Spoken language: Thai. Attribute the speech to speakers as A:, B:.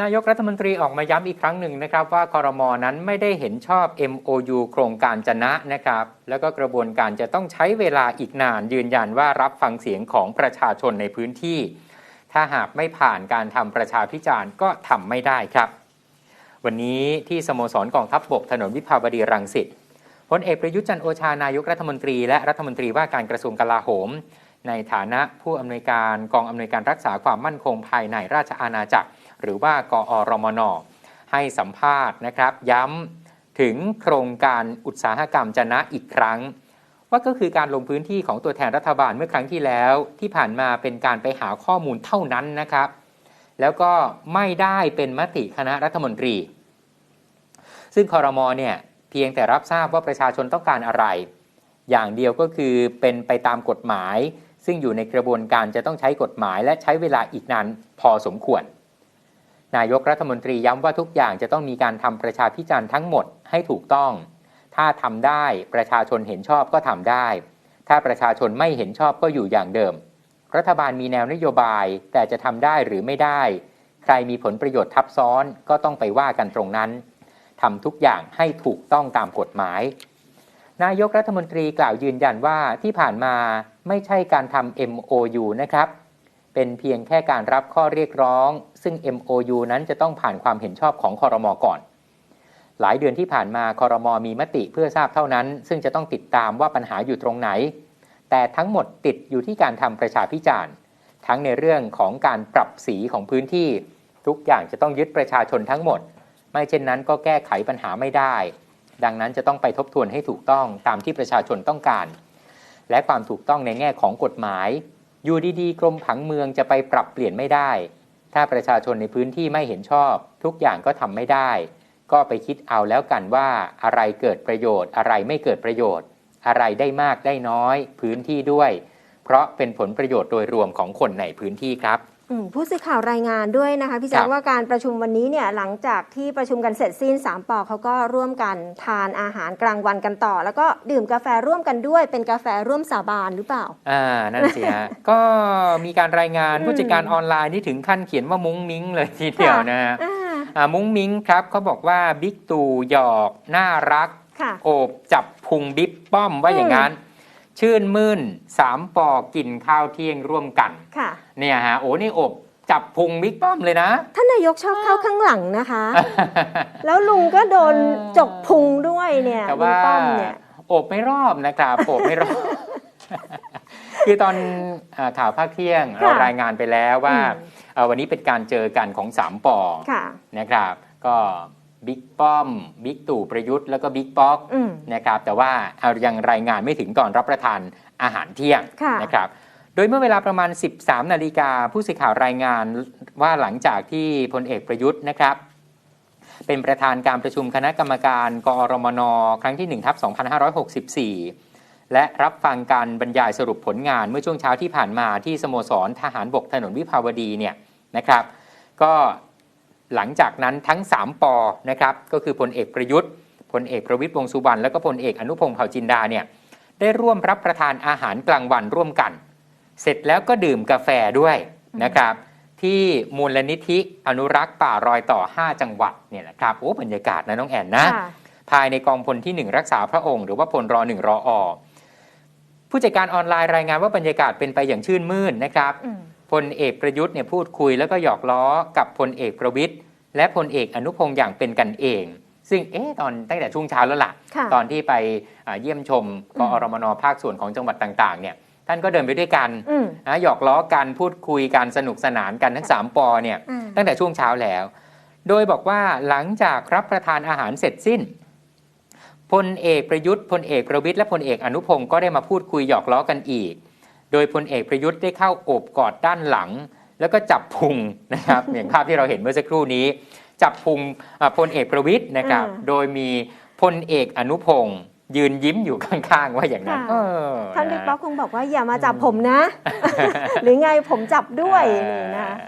A: นายกรัฐมนตรีออกมาย้ำอีกครั้งหนึ่งนะครับว่าคอรมอนั้นไม่ได้เห็นชอบ MOU โครงการจนะนะครับ แล้วก็กระบวนการจะต้องใช้เวลาอีกนานยืนยันว่ารับฟังเสียงของประชาชนในพื้นที่ ถ้าหากไม่ผ่านการทำประชาพิจารณ์ก็ทำไม่ได้ครับ วันนี้ที่สโมสรกองทัพบบกถนนวิภาวดีรังสิตพลเอกประยุทธ์จันโอชานายกรัฐมนตรีและรัฐมนตรีว่าการกระทรวงกลาโหม ในฐานะผู้อำนวยการกองอำนวยการรักษาความมั่นคงภายในราชอาณาจักร หรือว่ากอรมน ให้สัมภาษณ์นะครับ ย้ำถึงโครงการอุตสาหกรรมจนะอีกครั้ง ว่าก็คือการลงพื้นที่ของตัวแทนรัฐบาลเมื่อครั้งที่แล้ว ที่ผ่านมาเป็นการไปหาข้อมูลเท่านั้นนะครับ แล้วก็ไม่ได้เป็นมติคณะรัฐมนตรี ซึ่งคอรมอเนี่ยเพียงแต่รับทราบว่าประชาชนต้องการอะไร อย่างเดียวก็คือเป็นไปตามกฎหมาย ซึ่งอยู่ในกระบวนการจะต้องใช้กฎหมายและใช้เวลาอีกนานพอสมควร นายกรัฐมนตรีย้ำว่าทุกอย่างจะต้องมีการทำประชาพิจารณ์ทั้งหมดให้ถูกต้อง ถ้าทำได้ประชาชนเห็นชอบก็ทำได้ ถ้าประชาชนไม่เห็นชอบก็อยู่อย่างเดิม รัฐบาลมีแนวนโยบายแต่จะทำได้หรือไม่ได้ ใครมีผลประโยชน์ทับซ้อนก็ต้องไปว่ากันตรงนั้นทำทุกอย่างให้ถูกต้องตามกฎหมาย นายกรัฐมนตรีกล่าวยืนยันว่าที่ผ่านมาไม่ใช่การทำ MOU นะครับ เป็นเพียงแค่การรับข้อเรียกร้อง ซึ่ง MOU นั้นจะต้องผ่านความเห็นชอบของคอรมอก่อน หลายเดือนที่ผ่านมาคอรมอมีมติเพื่อทราบเท่านั้น ซึ่งจะต้องติดตามว่าปัญหาอยู่ตรงไหน แต่ทั้งหมดติดอยู่ที่การทำประชาพิจารณ์ ทั้งในเรื่องของการปรับสีของพื้นที่ ทุกอย่างจะต้องยึดประชาชนทั้งหมด ไม่เช่นนั้นก็แก้ไขปัญหาไม่ได้ ดังนั้นจะต้องไปทบทวนให้ถูกต้องตามที่ประชาชนต้องการ และความถูกต้องในแง่ของกฎหมาย อยู่ดีๆกรมผังเมืองจะไปปรับเปลี่ยนไม่ได้ ถ้าประชาชนในพื้นที่ไม่เห็นชอบ ทุกอย่างก็ทำไม่ได้ ก็ไปคิดเอาแล้วกันว่าอะไรเกิดประโยชน์ อะไรไม่เกิดประโยชน์ อะไรได้มากได้น้อย พื้นที่ด้วย เพราะเป็นผลประโยชน์โดยรวมของคนในพื้นที่ครับ
B: ผู้สื่อข่าวรายงานด้วยนะคะพี่แจ๊
A: ครั
B: ค
A: บ
B: ว่าการประชุมวันนี้เนี่ยหลังจากที่ประชุมกันเสร็จสิ้นสามปอเขาก็ร่วมกันทานอาหารกลางวันกันต่อ แล้วก็ดื่มกาแฟร่วมกันด้วยเป็นกาแฟร่วมสาบานหรือเปล่า
A: อ่านั่นสิฮะก็มีการรายงาน
B: อืม
A: ผู้จัดการออนไลน์ที่ถึงขั้นเขียนว่ามุ้งมิ้งเลยทีเดียวนะฮะ
B: อ่า
A: อ่ามุ้งมิ้งครับเขาบอกว่าบิ๊กตู่หยอกน่ารัก
B: ค่ะ
A: โอบจับพุงบิ๊กป้อมว่าอย่างนั้น ชื่นมื่นสามปอกินข้าวเที่ยงร่วมกัน
B: ค่ะ
A: เนี่ยฮะโอ้นี่โอบจับพุงบิ๊กป้อมเลยนะ
B: ท่านนายกชอบเข้าข้างหลังนะคะ แล้วลุงก็โดน
A: เออ
B: จกพุงด้วยเนี่ย
A: แต่
B: ลุง
A: ว่า
B: ป้อมเนี่ย
A: โอบไม่รอบนะครับโอบไม่รอบคือตอนอาข่าวภาคเที่ยง
B: ค่ะ
A: เรารายงานไปแล้วว่า
B: อืม
A: เอ่อวันนี้เป็นการเจอกันของสามปอ
B: ค่ะ
A: นะครับ ก็ บิ๊กป้อม บิ๊กตู่ประยุทธ์แล้วก็บิ๊กป๊อก
B: อืม
A: นะครับแต่ว่าเอายังรายงานไม่ถึงก่อนรับประทานอาหารเที่ยง
B: ค่ะ
A: นะครับโดยเมื่อเวลาประมาณ 13 นาฬิกาผู้สื่อข่าวรายงานว่าหลังจากที่พลเอกประยุทธ์นะครับ เป็นประธานการประชุมคณะกรรมการกอรมน ครั้งที่1ทับ2564 และรับฟังการบรรยายสรุปผลงานเมื่อช่วงเช้าที่ผ่านมาที่สโมสรทหารบกถนนวิภาวดีเนี่ยนะครับ ก็ หลังจากนั้นทั้ง 3ปอนะครับก็คือพลเอกประยุทธ์พลเอกประวิตรวงษ์สุวรรณและก็พลเอกอนุพงศ์เผ่าจินดาเนี่ยได้ร่วมรับประทานอาหารกลางวันร่วมกัน เสร็จแล้วก็ดื่มกาแฟด้วยนะครับ ที่มูลนิธิอนุรักษ์ป่ารอยต่อ 5 จังหวัดเนี่ยนะครับโอ้บรรยากาศนะน้องแอนนะ
B: ค่ะ
A: ภายในกองพลที่ 1 รักษาพระองค์ หรือว่าพลรอ1รออผู้จัดการออนไลน์รายงานว่าบรรยากาศเป็นไปอย่างชื่นมื่นนะครับ
B: อืม
A: พลเอกประยุทธ์เนี่ยพูดคุยแล้วก็หยอกล้อกับพลเอกประวิทย์และพลเอกอนุพงศ์อย่างเป็นกันเอง ซึ่งเอ๊ะตอนตั้งแต่ช่วงเช้าแล้วล่ะ
B: ค่ะ
A: ตอนที่ไปอ่าเยี่ยมชมกอรมนภาคส่วนของจังหวัดต่างๆเนี่ยท่านก็เดินไปด้วยกัน
B: อืม
A: นะหยอกล้อกันพูดคุยกันสนุกสนานกันทั้ง3ปอเนี่ย
B: อ่า
A: ตั้งแต่ช่วงเช้าแล้ว โดยบอกว่าหลังจากรับประทานอาหารเสร็จสิ้นพลเอกประยุทธ์พลเอกประวิทย์และพลเอกอนุพงศ์ก็ได้มาพูดคุยหยอกล้อกันอีก โดยพลเอกประยุทธ์ได้เข้าโอบกอดด้านหลัง แล้วก็จับพุงนะครับ อย่างภาพที่เราเห็นเมื่อสักครู่นี้ จับพุงอ่าพลเอกประวิทย์นะครับ
B: อ่า
A: โดยมีพลเอกอนุพงศ์ยืนยิ้มอยู่ข้างๆ ว่าอย่างนั้น
B: ค่ะ
A: เออ
B: ท่านบิ๊กะป๊อกคงบอกว่าอย่ามาจับผมนะ หรือไงผมจับด้วยนี่นะ
A: อ่า